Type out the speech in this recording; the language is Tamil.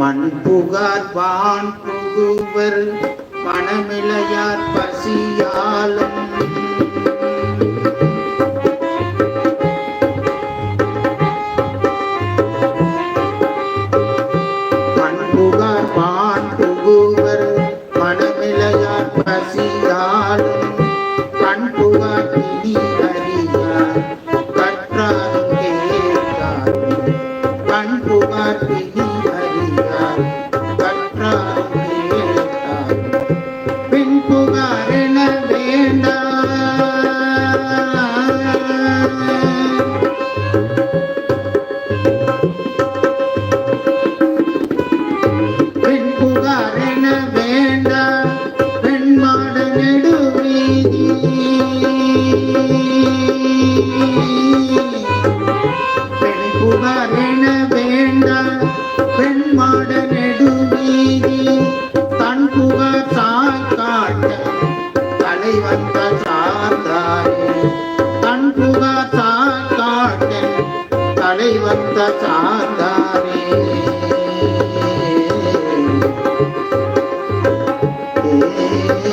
மண் புகார் வான் புகுவர் மனமிளையார் பசியாலும். மண் புகார் வான் புகுவர் மனமிளையார் பசியாலும். கண் புகார் பிடி அறியார் கற்றாரும் கண் புகார் பெண்குமரண வேண்ட பெண்மாட நெடுவீதி தன் புகழ் சாய் காட்ட தலை வந்த சாந்தாரி தன் புகழ் சாய் காட்ட தலை வந்த சாந்தாரி Yeah.